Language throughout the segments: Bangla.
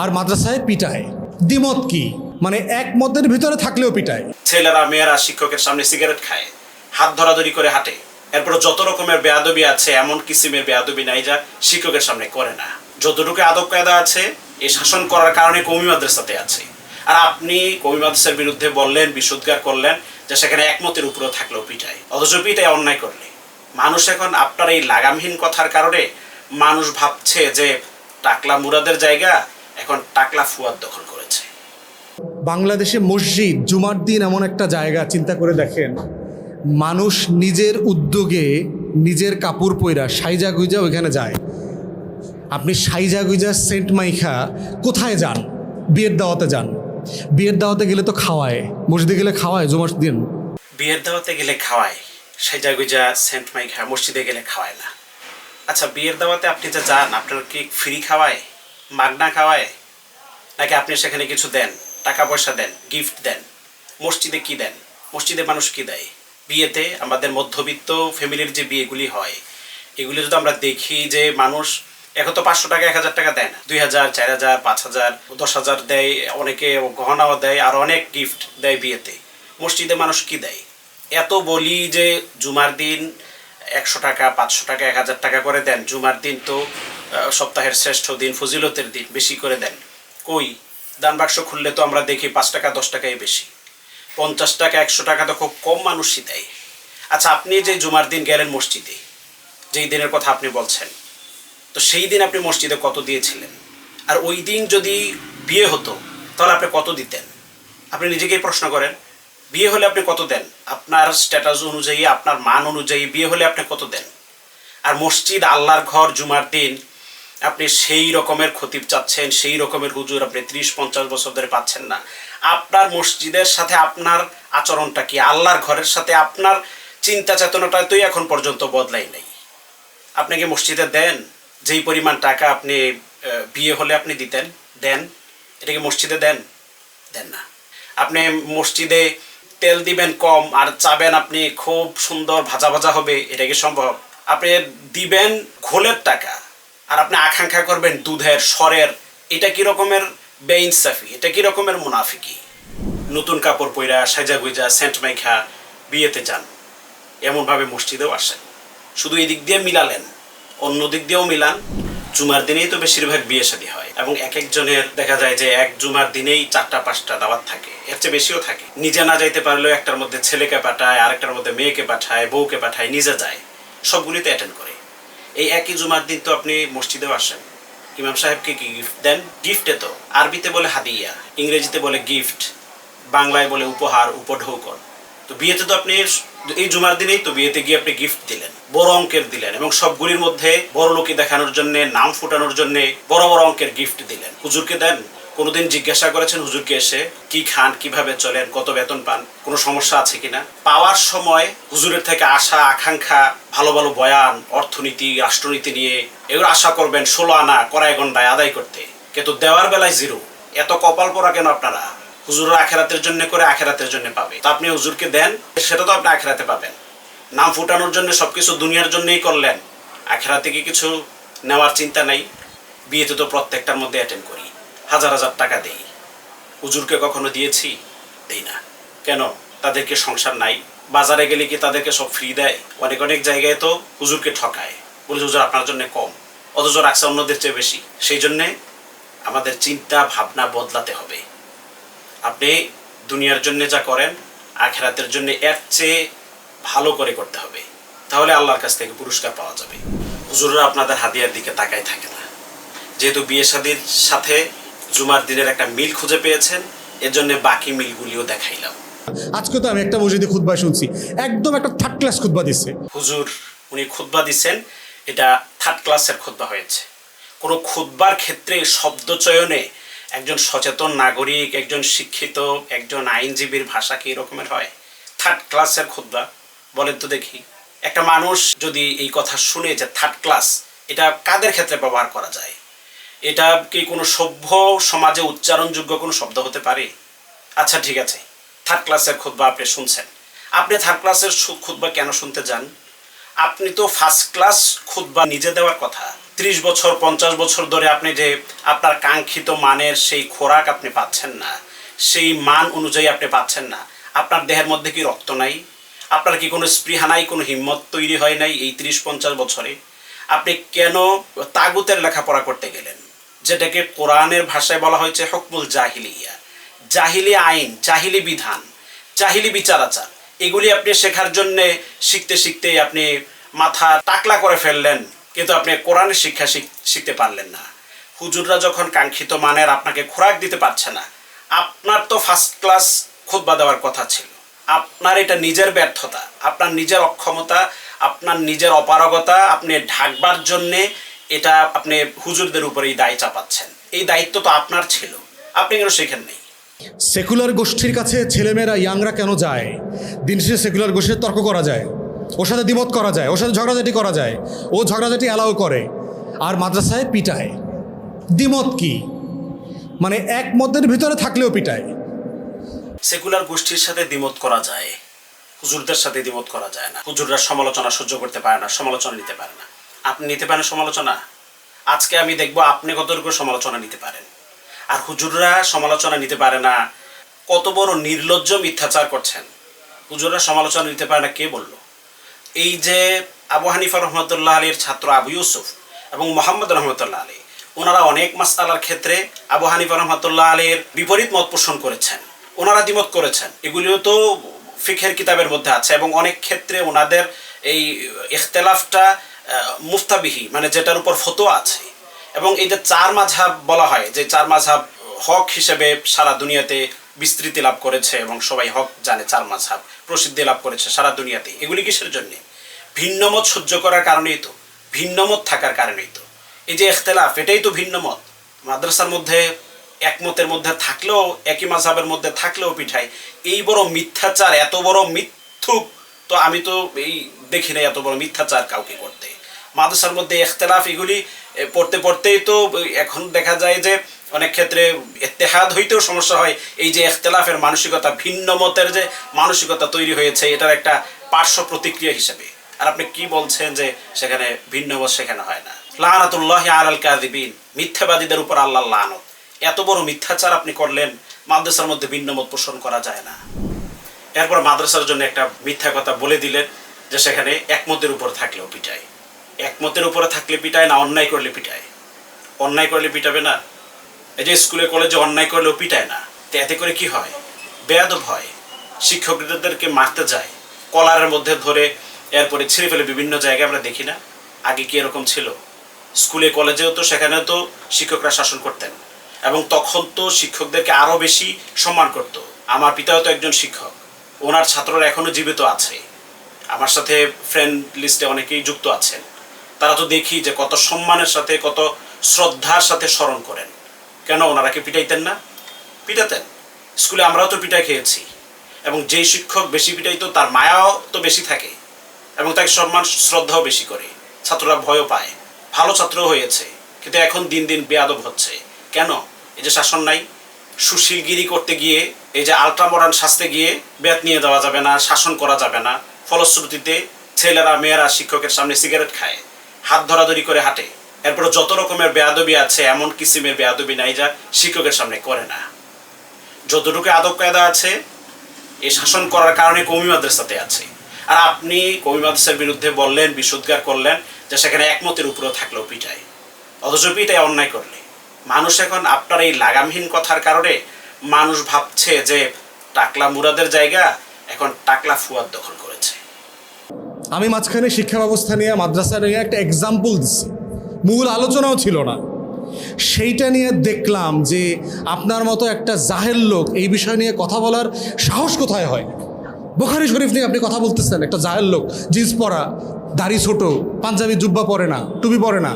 আর মাদ্রাসায় পিটায়। দ্বিমত কি? মানে এক মতের ভিতরে থাকলেও পিটায়। ছেলেরা, মেয়েরা, শিক্ষকের সামনে সিগারেট খায়, হাত ধরাধরি করে হাঁটে। এরপরে যত রকমের বেয়াদবি আছে, এমন কিসিমের বেয়াদবি নাই যা শিক্ষকের সামনে করে না। যতটুকু আদব কায়দা আছে এই শাসন করার কারণে কমি মাদ্রাসাতে আছে। আর আপনি কমি মাদ্রাসার বিরুদ্ধে বললেন বিশুদ্ধার করলেন, যে সেখানে একমতের উপরেও থাকলেও পিটায়। অথচ পিটায় অন্যায় করলে। মানুষ এখন আপনার এই লাগামহীন কথার কারণে মানুষ ভাবছে যে টাকলা মুরাদের জায়গা এখন টাকলা ফুয়াদ দখল করেছে। বাংলাদেশে মসজিদ জুমার দিন এমন একটা জায়গা চিন্তা করে দেখেন। মানুষ নিজের উদ্যোগে নিজের কাপড় পইরা সাইজা গুইজা ওইখানে যায়। আপনি সাইজা গুইজা সেন্ট মাইখা কোথায় যান? বিয়ের দাওয়াতে যান। বিয়ের দাওয়াতে গেলে তো খাওয়ায়। মসজিদে গেলে খাওয়ায় জুমার দিন। বিয়ের দাওয়াতে গেলে খাওয়ায় সাইজা গুইজা সেন্ট হ্যাঁ মসজিদে গেলে খাওয়ায় না। আচ্ছা বিয়ের দাওয়াতে আপনি যা যান আপনার কি ফ্রি খাওয়ায়? মাগনা খাওয়ায়? নাকি আপনি সেখানে কিছু দেন? টাকা পয়সা দেন গিফট দেন? মসজিদে কি দেন? মসজিদে মানুষ কি দেয়? বিয়েতে আমাদের মধ্যবিত্ত ফ্যামিলির যে বিয়েগুলি হয়, এগুলি যদি আমরা দেখি যে মানুষ, এখন তো পাঁচশো টাকা, এক হাজার টাকা দেয় না। দুই হাজার, চার হাজার, পাঁচ হাজার, দশ হাজার দেয়, অনেকে গহনাও দেয়, আর অনেক গিফট দেয় বিয়েতে। মসজিদে মানুষ কি দেয়? এত বলি যে, জুমার দিন একশো টাকা, পাঁচশো টাকা, এক হাজার টাকা করে দেন। জুমার দিন তো সপ্তাহের শ্রেষ্ঠ দিন, ফজিলতের দিন বেশি করে দেন। কই? দান বাক্স খুললে তো আমরা দেখি পাঁচ টাকা, দশ টাকাই বেশি। পঞ্চাশ টাকা, একশো টাকা তো খুব কম মানুষই দেয়। আচ্ছা আপনি যে জুমার দিন গেলেন মসজিদে, যেই দিনের কথা আপনি বলছেন, তো সেই দিন আপনি মসজিদে কত দিয়েছিলেন? আর ওই দিন যদি বিয়ে হতো, তাহলে আপনি কত দিতেন? আপনি নিজেকেই প্রশ্ন করেন, বিয়ে হলে আপনি কত দেন? আপনার স্ট্যাটাস অনুযায়ী, আপনার মান অনুযায়ী বিয়ে হলে আপনি কত দেন? আর মসজিদ, আল্লাহর ঘর জুমার দিন আপনি সেই রকমের খতিব চাচ্ছেন, সেই রকমের হুজুর আপনি ত্রিশ, পঞ্চাশ বছর ধরে পাচ্ছেন না। আপনার মসজিদের সাথে আপনার আচরণটা কি? আল্লাহর ঘরের সাথে আপনার চিন্তা চেতনাটা তো এখন পর্যন্ত বদলাই নাই। আপনি কি মসজিদে দেন? যেই পরিমাণ টাকা আপনি বিয়ে হলে আপনি দিতেন, দেন? এটা কি মসজিদে দেন? দেন না। আপনি মসজিদে তেল দিবেন কম আর চাবেন আপনি খুব সুন্দর ভাজা ভাজা হবে, এটা কি সম্ভব? আপনি দিবেন ঘোলের টাকা। আর আপনি আকাঙ্ক্ষা করবেন দুধের, স্বরের, এটা কি রকমের বেইনসাফি? এটা কি রকমের মুনাফিকি? নতুন কাপড় পইরা সাজা গুইজা সেন্ট মাইখা বিয়েতে যান। এমনভাবে মসজিদেও আসেন। শুধু এই দিক দিয়ে মিলালেন, অন্য দিক দিয়েও মিলান। জুমার দিনেই তো বেশিরভাগ বিয়ে শাদী হয় এবং এক একজনের দেখা যায় যে এক জুমার দিনেই চারটা, পাঁচটা দাওয়াত থাকে। এর চেয়ে বেশিও থাকে। নিজে না যাইতে পারলেও একটার মধ্যে ছেলেকে পাঠায়, আরেকটার মধ্যে মেয়েকে পাঠায়, বউকে পাঠায়, নিজে যায়। সবগুলিতে অ্যাটেন্ড করে। এই একই জুমার দিন তো আপনি মসজিদেও আসেন। ইমাম সাহেবকে কি গিফট দেন? গিফটে তো। আরবিতে বলে হাদিয়া, ইংরেজিতে বলে গিফট বাংলায় বলে উপহার, উপঢৌকন। তো বিয়েতে তো আপনি এই জুমার দিনেই তো বিয়েতে গিয়ে আপনি গিফট দিলেন, বড় অঙ্কের দিলেন এবং সবগুলির মধ্যে বড় লোকে দেখানোর জন্য, নাম ফুটানোর জন্য বড় বড় অঙ্কের গিফট দিলেন। হুজুরকে দেন কোনোদিন জিজ্ঞাসা করেছেন হুজুরকে এসে, কি খান, কীভাবে চলেন, কত বেতন পান, কোনো সমস্যা আছে কিনা? পাওয়ার সময় হুজুরের থেকে আশা, আকাঙ্ক্ষা, ভালো ভালো বয়ান, অর্থনীতি, রাষ্ট্রনীতি নিয়ে এগুলো আশা করবেন ষোলো আনা কড়াই গন্ডায় আদায় করতে। কিন্তু দেওয়ার বেলায় জিরো। এত কপাল পরা কেন আপনারা? হুজুররা আখেরাতের জন্য করে আখেরাতের জন্য পাবে। তো আপনি হুজুরকে দেন, সেটা তো আপনি আখেরাতে পাবেন। নাম ফুটানোর জন্য সবকিছু দুনিয়ার জন্যই করলেন। আখেরাতে কি কিছু নেওয়ার চিন্তা নাই? বিয়েতে তো প্রত্যেকটার মধ্যে অ্যাটেন্ড করি। হাজার হাজার টাকা দেই। হুজুরকে কখনো দিয়েছি? দেই না। কেন? তাদেরকে সংসার নাই। বাজারে গেলে কি তাদেরকে সব ফ্রি দেয়? অনেক অনেক জায়গায় তো হুজুরকে ঠকায়। বলে, হুজুর, আপনার জন্য কম। অথচ রাখছে অন্যদের চেয়ে বেশি। সেই জন্যে আমাদের চিন্তা, ভাবনা বদলাতে হবে। আপনি দুনিয়ার জন্য যা করেন, আখেরাতের জন্য এর চেয়ে ভালো করে করতে হবে। তাহলে আল্লাহর কাছ থেকে পুরস্কার পাওয়া যাবে। হুজুররা আপনাদের হাতিয়ার দিকে তাকাই থাকে না। যেহেতু বিয়ে শাদির সাথে জুমার দিনের একটা মিল খুঁজে পেয়েছেন এর জন্য বাকি মিলগুলিও দেখাইলাম। আজকে তো আমি একটা মসজিদে খুতবা শুনছি। একদম একটা থার্ড ক্লাস খুতবা দিচ্ছে হুজুর উনি খুতবা দিচ্ছেন এটা থার্ড ক্লাসের খুতবা হয়েছে। কোনো খুতবার ক্ষেত্রে শব্দ চয়নে একজন সচেতন নাগরিক একজন শিক্ষিত একজন আইনজীবীর ভাষা কি এরকমের হয়? থার্ড ক্লাসের খুতবা বলেন তো দেখি। একটা মানুষ যদি এই কথা শুনে যে থার্ড ক্লাস এটা কাদের ক্ষেত্রে ব্যবহার করা যায়? এটা কি কোনো সভ্য সমাজে উচ্চারণযোগ্য কোনো শব্দ হতে পারে? আচ্ছা ঠিক আছে। থার্ড ক্লাসের খুতবা আপনি শুনছেন। আপনি থার্ড ক্লাসের খুতবা কেন শুনতে যান? আপনি তো ফার্স্ট ক্লাস খুতবা নিজে দেওয়ার কথা। ত্রিশ বছর, পঞ্চাশ বছর ধরে আপনি যে আপনার কাঙ্ক্ষিত মানের সেই খোরাক আপনি পাচ্ছেন না, সেই মান অনুযায়ী আপনি পাচ্ছেন না। আপনার দেহের মধ্যে কি রক্ত নাই? আপনার কি কোনো স্পৃহা নাই, কোনো হিম্মত তৈরি হয় নাই এই ত্রিশ, পঞ্চাশ বছরে? আপনি কেন তাগুতের লেখাপড়া করতে গেলেন? যেটাকে কোরআনের ভাষায় বলা হয়েছে হকমুল জাহিলিয়া। জাহিলি আইন, জাহিলি বিধান, জাহিলি বিচার আচার এগুলি আপনি শেখার জন্যে শিখতে শিখতে আপনি মাথা টাকলা করে ফেললেন, কিন্তু আপনি কোরআনের শিক্ষা শিখ- শিখতে পারলেন না। হুজুররা যখন কাঙ্ক্ষিত মানের আপনাকে খোরাক দিতে পারছে না, আপনার তো ফার্স্ট ক্লাস খুতবা দেওয়ার কথা ছিল। আপনার এটা নিজের ব্যর্থতা, আপনার নিজের অক্ষমতা, আপনার নিজের অপারগতা, আপনি ঢাকবার জন্যে এটা আপনি হুজুরদের উপরে এই দায় চাপাচ্ছেন। এই দায়িত্ব তো আপনার ছিল। আপনি কেন শেখেন নেই? সেকুলার গোষ্ঠীর কাছে ছেলেমেয়েরা ইয়াংরা কেন যায়? দিন শেষে সেকুলার গোষ্ঠীর তর্ক করা যায়। ওর সাথে দ্বিমত করা যায় ওর সাথে ঝগড়াঝাটি করা যায় ও ঝগড়াঝাটি অ্যালাউ করে। আর মাদ্রাসায় পিটায়। দ্বিমত কি? মানে এক মতের ভিতরে থাকলেও পিটায়। সেকুলার গোষ্ঠীর সাথে দ্বিমত করা যায়। হুজুরদের সাথে দ্বিমত করা যায় না। হুজুররা সমালোচনা সহ্য করতে পারে না সমালোচনা নিতে পারে না। আপনি নিতে পারেন সমালোচনা। আজকে আমি দেখব আপনি কতটুকু সমালোচনা নিতে পারেন। আর হুজুররা সমালোচনা নিতে পারে না। কত বড় নির্লজ্জ মিথ্যাচার করছেন। হুজুররা সমালোচনা নিতে পারে না, কে বলল? এই যে আবু হানিফা রহমতুল্লাহ আলীর ছাত্র আবু ইউসুফ এবং মোহাম্মদ রহমতুল্লাহ আলী, ওনারা অনেক মাসালার ক্ষেত্রে আবু হানিফা রহমতুল্লাহ আলীর বিপরীত মত পোষণ করেছেন। ওনারা দ্বিমত করেছেন। এগুলিও তো ফিখের কিতাবের মধ্যে আছে এবং অনেক ক্ষেত্রে ওনাদের এই ইখতলাফটা মুফতাবিহি মানে যেটার উপর ফতোয়া আছে। এবং এই যে চার মাঝহাব বলা হয়, যে চার মাঝহাব হক হিসেবে সারা দুনিয়াতে বিস্তৃতি লাভ করেছে এবং সবাই হক জানে চার মাঝহাব, প্রসিদ্ধি লাভ করেছে সারা দুনিয়াতে। এগুলি কিসের জন্যে? ভিন্নমত সহ্য করার কারণেই তো, ভিন্নমত থাকার কারণেই তো। এই যে এখতেলাফ এটাই তো ভিন্নমত। মাদ্রাসার মধ্যে একমতের মধ্যে থাকলেও, একই মাঝহাবের মধ্যে থাকলেও পিঠাই এই বড় মিথ্যাচার, এত বড় মিথ্যুক, তো আমি তো এই দেখি না এত বড় মিথ্যাচার কাউকে করতে। মাদ্রাসার মধ্যে এখতেলাফ এগুলি পড়তে পড়তেই তো এখন দেখা যায় যে অনেক ক্ষেত্রে এতেহাদ হইতেও সমস্যা হয়। এই যে এখতেলাফের মানসিকতা, ভিন্ন মতের যে মানসিকতা তৈরি হয়েছে, এটার একটা পার্শ্ব প্রতিক্রিয়া হিসেবে। আর আপনি কি বলছেন যে সেখানে ভিন্ন মত সেখানে হয় না? লানাতুল্লাহ আল কাদিবিন মিথ্যাবাদীদের উপর আল্লাহ লানত। এত বড় মিথ্যাচার আপনি করলেন, মাদ্রাসার মধ্যে ভিন্ন মত পোষণ করা যায় না। এরপর মাদ্রাসার জন্য একটা মিথ্যা কথা বলে দিলেন, যে সেখানে একমতের উপর থাকলেও পিটায়। একমতের উপরে থাকলে পিটায় না অন্যায় করলে পিটায়? অন্যায় করলে পিটাবে না? এই যে স্কুলে কলেজে অন্যায় করলেও পিটায় না। তো এতে করে কি হয়? বেয়াদব হয়। শিক্ষকদেরকে মারতে যায়। কলারের মধ্যে ধরে এরপরে ছিঁড়ে ফেলে বিভিন্ন জায়গায় আমরা দেখি না। আগে কি এরকম ছিল? স্কুলে, কলেজেও তো, সেখানেও তো শিক্ষকরা শাসন করতেন। এবং তখন তো শিক্ষকদেরকে আরও বেশি সম্মান করতো। আমার পিতাও তো একজন শিক্ষক। ওনার ছাত্ররা এখনও জীবিত আছে। আমার সাথে ফ্রেন্ড লিস্টে অনেকেই যুক্ত আছেন। তারা তো দেখি যে কত সম্মানের সাথে, কত শ্রদ্ধার সাথে স্মরণ করেন। কেন ওনারা কি পিটাইতেন না? পিটাতেন। স্কুলে আমরাও তো পিটাই খেয়েছি। এবং যেই শিক্ষক বেশি পিটাইতো, তার মায়াও তো বেশি থাকে। এবং তাকে সম্মান, শ্রদ্ধাও বেশি করে। ছাত্ররা ভয়ও পায়। ভালো ছাত্র হয়েছে। কিন্তু এখন দিন দিন বেয়াদব হচ্ছে। কেন? এই যে শাসন নাই। সুশীলগিরি করতে গিয়ে, এই যে আলট্রা মডার্ন শাস্তে গিয়ে বেত নিয়ে দেওয়া যাবে না, শাসন করা যাবে না। ফলশ্রুতিতে ছেলেরা, মেয়েরা শিক্ষকের সামনে সিগারেট খায়। হাত ধরাধরি করে হাঁটে। এরপর যত রকমের বেয়াদবি আছে, এমন কিসিমের বেয়াদবি নাই যা শিক্ষকের সামনে করে না। যতটুকু আদব কায়দা আছে এই শাসন করার কারণে কমি মাদ্রাসাতে আছে। আর আপনি কমি মাদ্রাসার বিরুদ্ধে বললেন বিশুদ্ধার করলেন যে সেখানে একমতের উপরেও থাকলেও পিটায়। অথচ পিটায় অন্যায় করলে। মানুষ এখন আপনার এই লাগামহীন কথার কারণে মানুষ ভাবছে যে টাকলা মুরাদের জায়গা, এখন টাকলা ফুয়াদ দখল আমি মাঝখানে শিক্ষা ব্যবস্থা নিয়ে, মাদ্রাসা নিয়ে একটা এক্সাম্পল দিচ্ছি মূল আলোচনাও ছিল না। সেইটা নিয়ে দেখলাম যে আপনার মতো একটা জাহের লোক এই বিষয় নিয়ে কথা বলার সাহস কোথায় হয়? বোখারি শরীফ নিয়ে আপনি কথা বলতেছেন, একটা জাহের লোক, জিন্স পরা, দাড়ি ছোট, পাঞ্জাবি জুব্বা পরে না, টুপি পরে না।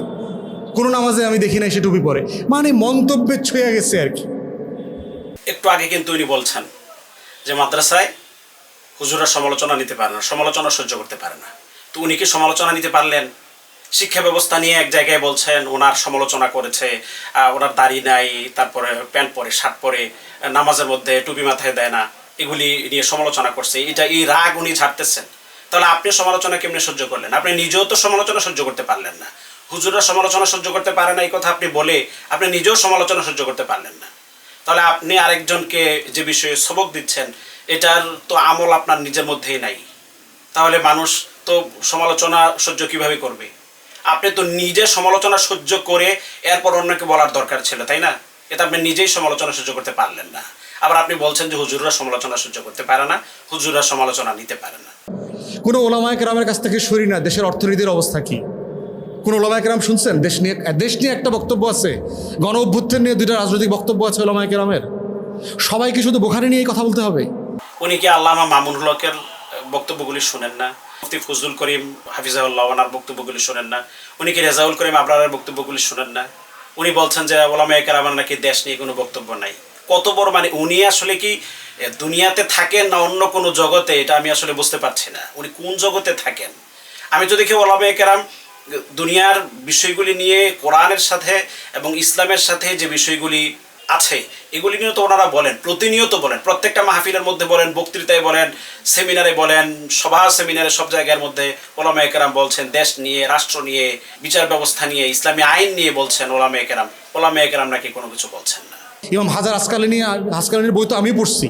কোনো নামাজে আমি দেখি নাই সে টুপি পরে। মানে মন্তব্যের ছুঁয়ে গেছে আর কি। একটু আগে কিন্তু উনি বলছেন যে মাদ্রাসায় হুজুরা সমালোচনা নিতে পারে না, সমালোচনা সহ্য করতে পারে না। তো উনি কি সমালোচনা নিতে পারলেন? শিক্ষা ব্যবস্থা নিয়ে এক জায়গায় বলছেন, ওনার সমালোচনা করেছে ওনার দাড়ি নাই, তারপরে প্যান্ট পরে, শার্ট পরে, নামাজের মধ্যে টুপি মাথায় দেয় না, এগুলি নিয়ে সমালোচনা করছে, এটা এই রাগ উনি ঝাড়তেছেন। তাহলে আপনি সমালোচনা কেমনি সহ্য করলেন? আপনি নিজেও তো সমালোচনা সহ্য করতে পারলেন না। হুজুররা সমালোচনা সহ্য করতে পারে না, এই কথা আপনি বলে আপনি নিজেও সমালোচনা সহ্য করতে পারলেন না। তাহলে আপনি আরেকজনকে যে বিষয়ে সবক দিচ্ছেন এটার তো আমল আপনার নিজের মধ্যেই নাই। তাহলে মানুষ তো সমালোচনা সহ্য কীভাবে করবে? আপনি তো নিজে সমালোচনা সহ্য করে এরপর অন্যকে বলার দরকার ছিল, তাই না? এটা আপনি নিজেই সমালোচনা সহ্য করতে পারলেন না। আবার আপনি বলছেন যে হুজুররা সমালোচনা সহ্য করতে পারে না, হুজুররা সমালোচনা নিতে পারে না। কোনো ওলামায় কেরামের কাছ থেকে সরি না, দেশের অর্থনীতির অবস্থা কি? কোন ওলামায় কেরাম শুনছেন? দেশ নিয়ে দেশ নিয়ে একটা বক্তব্য আছে গণ অভ্যুত্থান নিয়ে দুইটা রাজনৈতিক বক্তব্য আছে ওলামায় কেরামের সবাইকে শুধু বোখারি নিয়েই কথা বলতে হবে। উনি কি আল্লামা মামুনুল হকের বক্তব্যগুলি শোনেন না? মুফতি ফজলুল করিম হাফিজাউল্লাহ ওনার বক্তব্যগুলি শোনেন না। উনি কি রেজাউল করিম আবরারের বক্তব্যগুলি শোনেন না? উনি বলছেন যে ওলামা একার আমার নাকি দেশ নিয়ে কোনো বক্তব্য নাই। কত বড় মানে উনি আসলে কি দুনিয়াতে থাকেন না অন্য কোনো জগতে? এটা আমি আসলে বুঝতে পারছি না। উনি কোন জগতে থাকেন? আমি তো দেখি ওলামা একেরাম দুনিয়ার বিষয়গুলি নিয়ে কোরআনের সাথে এবং ইসলামের সাথে যে বিষয়গুলি আছে। এগুলি নিয়ে তো ওনারা বলেন, প্রতিনিয়ত বলেন, প্রত্যেকটা মাহফিলের মধ্যে বলেন, বক্তৃতায় বলেন, সেমিনারে বলেন, সভা সেমিনারে সব জায়গার মধ্যে ওলামা একরাম বলছেন, দেশ নিয়ে, রাষ্ট্র নিয়ে, বিচার ব্যবস্থা নিয়ে, ইসলামী আইন নিয়ে বলছেন ওলামা একরাম। ওলামা একরাম নাকি কোনো কিছু বলছেন না। ইমাম হাজার আসকালিনী আসকালিনীর বই তো আমি পড়ছি।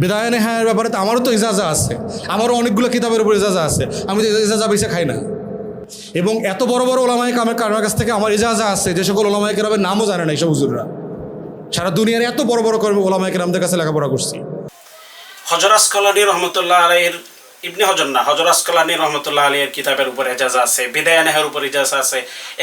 বেদায়নে হ্যাঁ ব্যাপারে তো আমারও তো ইজাজা আছে। আমারও অনেকগুলো কিতাবের উপর ইজাজা আছে। আমি তো ইজাজা বেছে খাই না। এবং এত বড় বড় ওলামায় কামের কারোর কাছ থেকে আমার ইজাজা আছে। যে সকল ওলামায় কেরামের নামও জানে না এইসব হুজুররা। সারা দুনিয়ার এত বড় বড় কর্ম ওলামায় কেরামদের কাছে লেখাপড়া করছি। হজর আসকালানি রহমতুল্লাহ আলাইয়ের ইবনে হজর না, হজর আসকালানি রহমতুল্লাহ আলাইয়ের কিতাবের উপর এজাজা আছে, বিদায় নেহের উপর এজাজা আছে,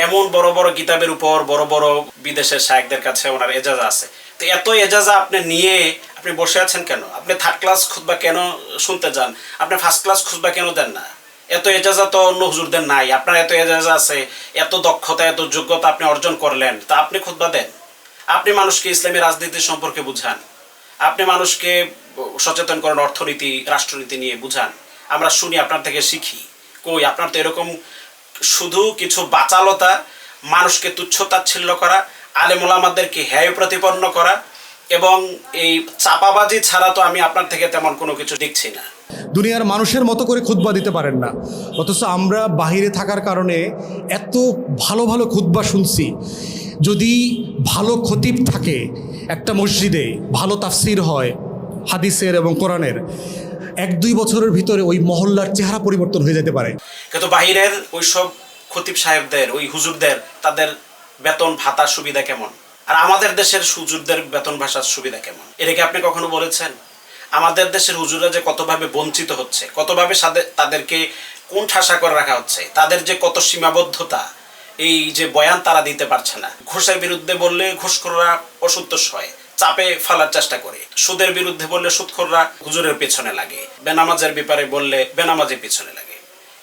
এমন বড় বড় কিতাবের উপর বড় বড় বিদেশের শায়েকদের কাছে ওনার এজাজা আছে। তো এত এজাজা আপনি নিয়ে আপনি বসে আছেন কেন? আপনি থার্ড ক্লাস খুঁজবা কেন শুনতে যান? আপনি ফার্স্ট ক্লাস খুঁজবা কেন দেন না? এত এজাজা তো অন্য হুজুরদের নাই, আপনার এত এজাজা আছে, এত দক্ষতা, এত যোগ্যতা আপনি অর্জন করলেন, তা আপনি খুতবা দেন? আপনি মানুষকে ইসলামী রাজনীতি সম্পর্কে বুঝান। আপনি মানুষকে সচেতন করেন অর্থনীতি, রাষ্ট্রনীতি নিয়ে বুঝান। আমরা শুনি, আপনার থেকে শিখি, কই, আপনার তো এরকম শুধু কিছু বাচালতা, মানুষকে তুচ্ছ তাচ্ছিল্য করা আলেমুলামাদেরকে হ্যায় প্রতিপন্ন করা এবং এই চাপাবাজি ছাড়া তো আমি আপনার থেকে তেমন কোনো কিছু দেখছি না। দুনিয়ার মানুষের মতো করে খুতবা দিতে পারেন না। অথচ আমরা বাহিরে থাকার কারণে এত ভালো ভালো খুতবা শুনছি। যদি ভালো খতিব থাকে একটা মসজিদে, ভালো তাফসির হয় হাদিসের এবং কোরআনের, এক দুই বছরের ভিতরে ওই মহল্লার চেহারা পরিবর্তন হয়ে যেতে পারে। কিন্তু বাহিরের ওই সব খতিব সাহেবদের, ওই হুজুরদের, তাদের বেতন ভাতা সুবিধা কেমন? আর আমাদের দেশের হুজুরদের বেতন ভাষার সুবিধা কেমন? এটা কি আপনি কখনো বলেছেন? আমাদের দেশের হুজুররা যে কতভাবে বঞ্চিত হচ্ছে, কতভাবে তাদেরকে কোন ঠাসা করে রাখা হচ্ছে, তাদের যে কত সীমাবদ্ধতা এই যে বয়ান তারা দিতে পারছে না। ঘুষের বিরুদ্ধে বললে ঘুষখোররা অসন্তোষ হয়, চাপে ফেলার চেষ্টা করে। সুদের বিরুদ্ধে বললে সুদখোররা হুজুরের পেছনে লাগে, বেনামাজের ব্যাপারে বললে বেনামাজের পেছনে লাগে।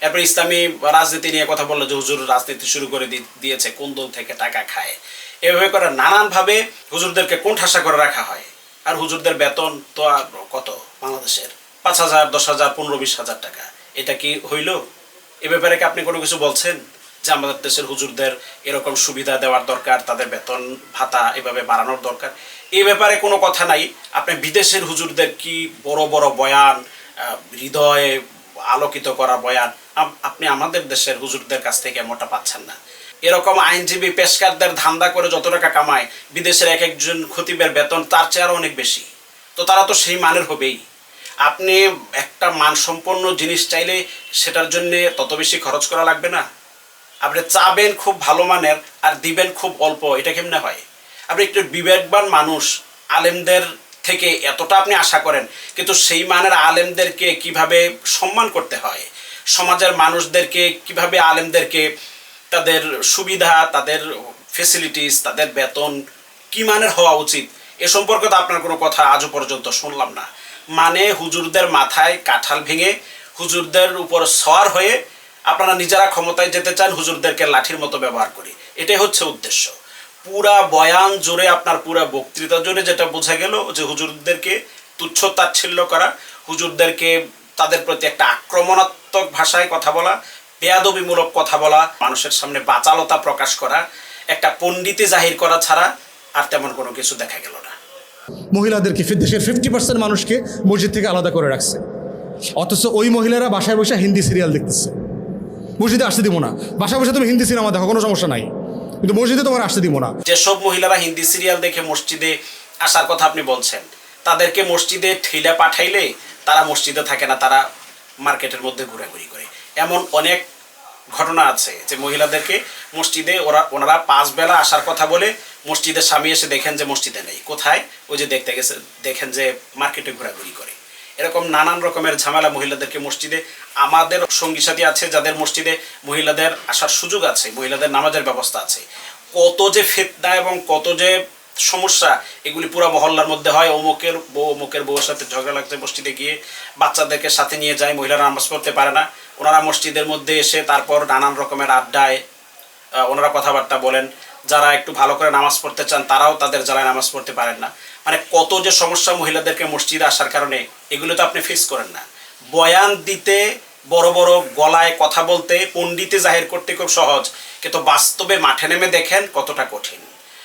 এরপর ইসলামী রাজনীতি নিয়ে কথা বলল যে, হুজুর রাজনীতি শুরু করে দিয়েছে, কোন দল থেকে টাকা খায়? এভাবে করে নানানভাবে হুজুরদেরকে কোণঠাসা করে রাখা হয়। আর হুজুরদের বেতন তো আর কত বাংলাদেশের? পাঁচ হাজার, দশ হাজার, পনেরো, বিশ হাজার টাকা। এটা কি হইল? এ ব্যাপারে কি আপনি কোনো কিছু বলছেন? যে আমাদের দেশের হুজুরদের এরকম সুবিধা দেওয়ার দরকার, তাদের বেতন ভাতা এভাবে বাড়ানোর দরকার। এই ব্যাপারে কোনো কথা নাই। আপনি বিদেশের হুজুরদের কি বড় বড় বয়ান হৃদয়ে আলোকিত করা বয়ান আপনি আমাদের দেশের হুজুরদের কাছ থেকে মোটা পাচ্ছেন না। এরকম আইনজীবী পেশকারদের ধান্দা করে যত টাকা কামায়, বিদেশের এক একজন খতিবের বেতন তার চেয়ে আরও অনেক বেশি। তো তারা তো সেই মানের হবেই। আপনি একটা মানসম্পন্ন জিনিস চাইলে সেটার জন্যে তত বেশি খরচ করা লাগবে না। আপনি চাবেন খুব ভালো মানের আর দিবেন খুব অল্প, এটা কেমনে হয়? আপনি একটু বিবেকবান মানুষ, আলেমদের থেকে এতটা আপনি আশা করেন, কিন্তু সেই মানের আলেমদেরকে কীভাবে সম্মান করতে হয়? সমাজের মানুষদেরকে কীভাবে আলেমদেরকে তাদের সুবিধা, তাদের ফেসিলিটিস তাদের বেতন কি মানের হওয়া উচিত? এ সম্পর্কে তো আপনার কোনো কথা আজও পর্যন্ত শুনলাম না। মানে হুজুরদের মাথায় কাঁঠাল ভেঙে হুজুরদের উপর সওয়ার হয়ে আপনারা নিজেরা ক্ষমতায় যেতে চান, হুজুরদেরকে লাঠির মতো ব্যবহার করি। এটাই হচ্ছে উদ্দেশ্য। পুরা বয়ান জোরে আপনার পুরা বক্তৃতা জোরে যেটা বোঝা গেল যে হুজুরদেরকে তুচ্ছ তাচ্ছিল্য করা, হুজুরদেরকে তাদের প্রতি একটা আক্রমণাত্মক ভাষায় কথা বলা, বেয়াদবিমূলক কথা বলা, মানুষের সামনে বাচালতা প্রকাশ করা, একটা পণ্ডিতে জাহির করা ছাড়া আর তেমন কোনো কিছু দেখা গেল না। মহিলাদেরকে দেশের ফিফটি পার্সেন্ট মানুষকে মসজিদ থেকে আলাদা করে রাখছে। অথচ ওই মহিলারা বাসায় বসে হিন্দি সিরিয়াল দেখতেছে। মসজিদে আসতে দিব না। বাসা বসে তুমি হিন্দি সিনেমা দেখো, কোনো সমস্যা নাই। কিন্তু মসজিদে তোমার আসতে দিব না। যেসব মহিলারা হিন্দি সিরিয়াল দেখে মসজিদে আসার কথা আপনি বলছেন, তাদেরকে মসজিদে ঠেলে পাঠাইলে তারা মসজিদে থাকে না, তারা মার্কেটের মধ্যে ঘোরাঘুরি করে। এমন অনেক ঘটনা আছে যে মহিলাদেরকে মসজিদে ওরা, ওনারা পাঁচ বেলা আসার কথা বলে মসজিদের স্বামী এসে দেখেন যে মসজিদে নেই। কোথায়? ওই যে দেখতে গেছে, দেখেন যে মার্কেটে ঘোরাঘুরি করে। এরকম নানান রকমের ঝামেলা মহিলাদেরকে মসজিদে, আমাদের সঙ্গী সাথী আছে যাদের মসজিদে মহিলাদের আসার সুযোগ আছে, মহিলাদের নামাজের ব্যবস্থা আছে। কত যে ফেতনা এবং কত যে সমস্যা, এগুলি পুরো মহল্লার মধ্যে হয়। অমুকের বউ, অমুকের বউয়ের সাথে ঝগড়া লাগছে মসজিদে গিয়ে, বাচ্চাদেরকে সাথে নিয়ে যায়, মহিলারা নামাজ পড়তে পারে না। ওনারা মসজিদের মধ্যে এসে তারপর নানান রকমের আড্ডায় ওনারা কথাবার্তা বলেন। যারা একটু ভালো করে নামাজ পড়তে চান, তারাও তাদের জ্বালায় নামাজ পড়তে পারেন না। মানে কত যে সমস্যা মহিলাদেরকে মসজিদে আসার কারণে, এগুলো তো আপনি ফেস করেন না। বয়ান দিতে, বড় বড় গলায় কথা বলতে, পণ্ডিতে জাহির করতে খুব সহজ। কিন্তু বাস্তবে মাঠে নেমে দেখেন কতটা কঠিন।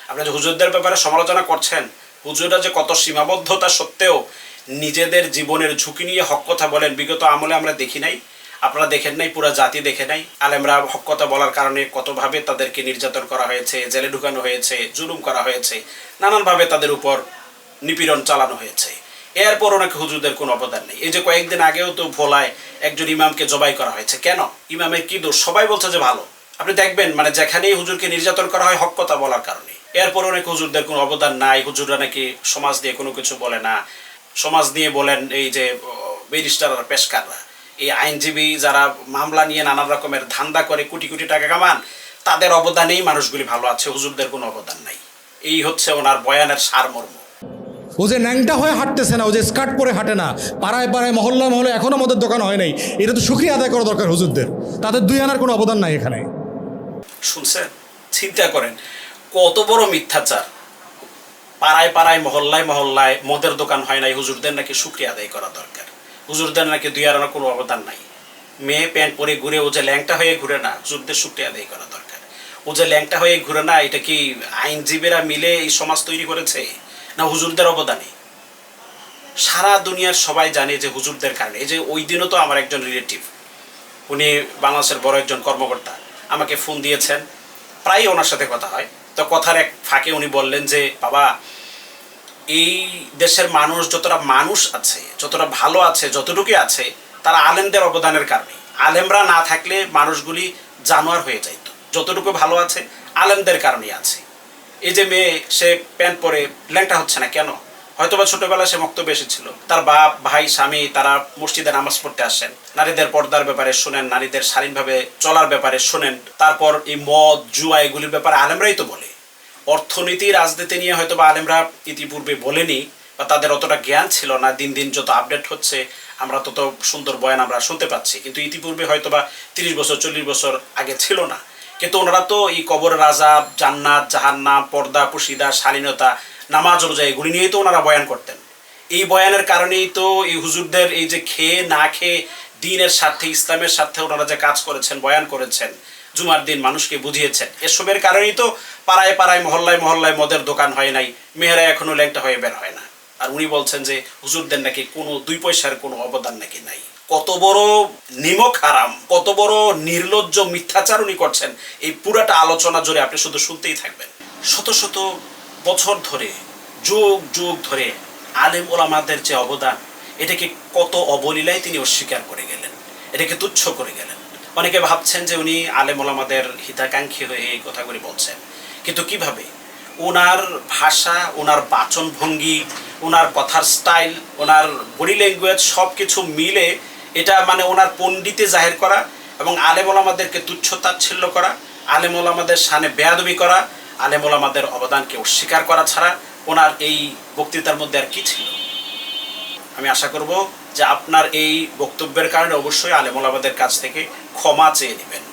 আপনি যে হুজুরদের ব্যাপারে সমালোচনা করছেন, হুজুররা যে কত সীমাবদ্ধতা সত্ত্বেও নিজেদের জীবনের ঝুঁকি নিয়ে হক কথা বলেন, বিগত আমলে আমরা দেখি নাই। আপনারা দেখেন নাই, পুরো জাতি দেখে নাই। আলেমরা হক কথা বলার কারণে কতভাবে তাদেরকে নির্যাতন করা হয়েছে, জেলে ঢুকানো হয়েছে, জুলুম করা হয়েছে, নানানভাবে তাদের উপর নিপীড়ন চালানো হয়েছে। এরপর নাকি হুজুরদের কোনো অবদান নেই। এই যে কয়েকদিন আগেও তো ভোলায় একজন ইমামকে জবাই করা হয়েছে। কেন? ইমামের কি দোষ? সবাই বলছে যে ভালো। আপনি দেখবেন মানে যেখানেই হুজুরকে নির্যাতন করা হয় হক কথা বলার কারণে। এরপর অনেক হুজুরদের কোনো অবদান নাই। হুজুররা নাকি সমাজ দিয়ে কোনো কিছু বলে না। সমাজ নিয়ে বলেন এই যে ব্যারিস্টার আর পেশকাররা। এই আইনজীবী যারা মামলা নিয়ে নানান রকমের ধান্দা করে কোটি কোটি টাকা কামান তাদের অবদানেই মানুষগুলি ভালো আছে হুজুরদের কোনো অবদান নাই। এই হচ্ছে ওনার বয়ানের সারমর্ম। ও যে ন্যাংটা হয়ে হাঁটতেছে না ও যে স্কার্ট পরে হাঁটে না পাড়ায় পাড়ায় মহল্লা মহল্লা এখনও মদের দোকান হয় নাই এটা তো সুক্রিয়া আদায় করা দরকার হুজুরদের। তাদের দুই আনার কোনো অবদান নাই এখানে। শুনছেন? চিন্তা করেন কত বড় মিথ্যাচার। পাড়ায় পাড়ায় মহল্লায় মহল্লায় মদের দোকান হয় নাই হুজুরদের নাকি শুক্রিয়া আদায় করা দরকার। হুজুরদের নাকি দুই আনার কোনো অবদান নাই। মেয়ে প্যান্ট পরে ঘুরে ও যে ল্যাংটা হয়ে ঘুরে না হুজুরদের শুক্রিয়া আদায় করা দরকার। ও যে ল্যাংটা হয়ে ঘুরে না, এটা কি আইনজীবীরা মিলে এই সমাজ তৈরি করেছে, না হুজুরদের অবদানে? সারা দুনিয়ার সবাই জানে যে হুজুরদের কারণে। এই যে ওই দিনও তো আমার একজন রিলেটিভ, উনি বাংলাদেশের বড় একজন কর্মকর্তা, আমাকে ফোন দিয়েছেন। প্রায় ওনার সাথে কথা হয়। তো কথার এক ফাঁকে উনি বললেন যে, বাবা এই দেশের মানুষ যতটা মানুষ আছে, যতটা ভালো আছে যতটুকু আছে, তারা আলেমদের অবদানের কারণে। আলেমরা না থাকলে মানুষগুলি জানোয়ার হয়ে যাইত। যতটুকু ভালো আছে, আলেমদের কারণে আছে। এই যে মেয়ে, সে প্যান্ট পরে, ল্যাংটা হচ্ছে না কেন? হয়তোবা ছোটবেলায় সে মক্তব্য এসেছিল। তার বাপ, ভাই, স্বামী, তারা মসজিদে নামাজ পড়তে আসেন। নারীদের পর্দার ব্যাপারে শোনেন, নারীদের স্বাধীনভাবে চলার ব্যাপারে শোনেন। তারপর এই মদ, জুয়া, এগুলির ব্যাপারে আলেমরাই তো বলে। অর্থনীতি, রাজনীতি নিয়ে হয়তো বা আলেমরা ইতিপূর্বে বলেনি, বা তাদের অতটা জ্ঞান ছিল না। দিন দিন যত আপডেট হচ্ছে, আমরা তত সুন্দর বয়ান আমরা শুনতে পাচ্ছি। কিন্তু ইতিপূর্বে হয়তো বা তিরিশ বছর, চল্লিশ বছর আগে ছিল না। কিন্তু ওনারা তো এই কবর রাজা জান্নাত, জাহান্নাম, পর্দা, পুশিদা, শালীনতা, নামাজ রোজা এগুলি নিয়েই তো ওনারা বয়ান করতেন। এই বয়ানের কারণেই তো এই হুজুরদের এই যে খেয়ে, না খেয়ে, দিনের স্বার্থে, ইসলামের স্বার্থে ওনারা যে কাজ করেছেন, বয়ান করেছেন জুমার দিন মানুষকে বুঝিয়েছেন। এসবের কারণেই তো পাড়ায় পাড়ায়, মহল্লায় মহল্লায় মদের দোকান হয় নাই মেয়েরা এখনও ল্যাংটা হয়ে বের হয় না। আর উনি বলছেন যে, হুজুরদের নাকি কোনো দুই পয়সার কোনো অবদান নাকি নাই। কত বড় নিমক হারাম, কত বড় নির্লজ্জ মিথ্যাচার উনি করছেন, এই পুরাটা আলোচনা জুড়ে আপনি শুধু শুনতেই থাকবেন। শত শত বছর ধরে, যুগ যুগ ধরে আলেম ওলামাদের যে অবদান, এটাকে কত অবলীলায় তিনি অস্বীকার করে গেলেন, এটাকে তুচ্ছ করে গেলেন। অনেকে ভাবছেন যে উনি আলেম ওলামাদের হিতাকাঙ্ক্ষী হয়ে এই কথাগুলি বলছেন। কিন্তু কীভাবে? ওনার ভাষা ওনার বাচন ভঙ্গি ওনার কথার স্টাইল ওনার বডি ল্যাঙ্গুয়েজ সব কিছু মিলে এটা মানে ওনার পণ্ডিতে জাহির করা এবং আলেম ওলামাদেরকে তুচ্ছ তাচ্ছিল্য করা, আলেম ওলামাদের সানে বেয়াদবি করা, আলেম ওলামাদের অবদানকে অস্বীকার করা ছাড়া ওনার এই বক্তৃতার মধ্যে আর কি ছিল? আমি আশা করব যে আপনার এই বক্তব্যের কারণে অবশ্যই আলেমুল আমাদের কাছ থেকে ক্ষমা চেয়ে নেবেন।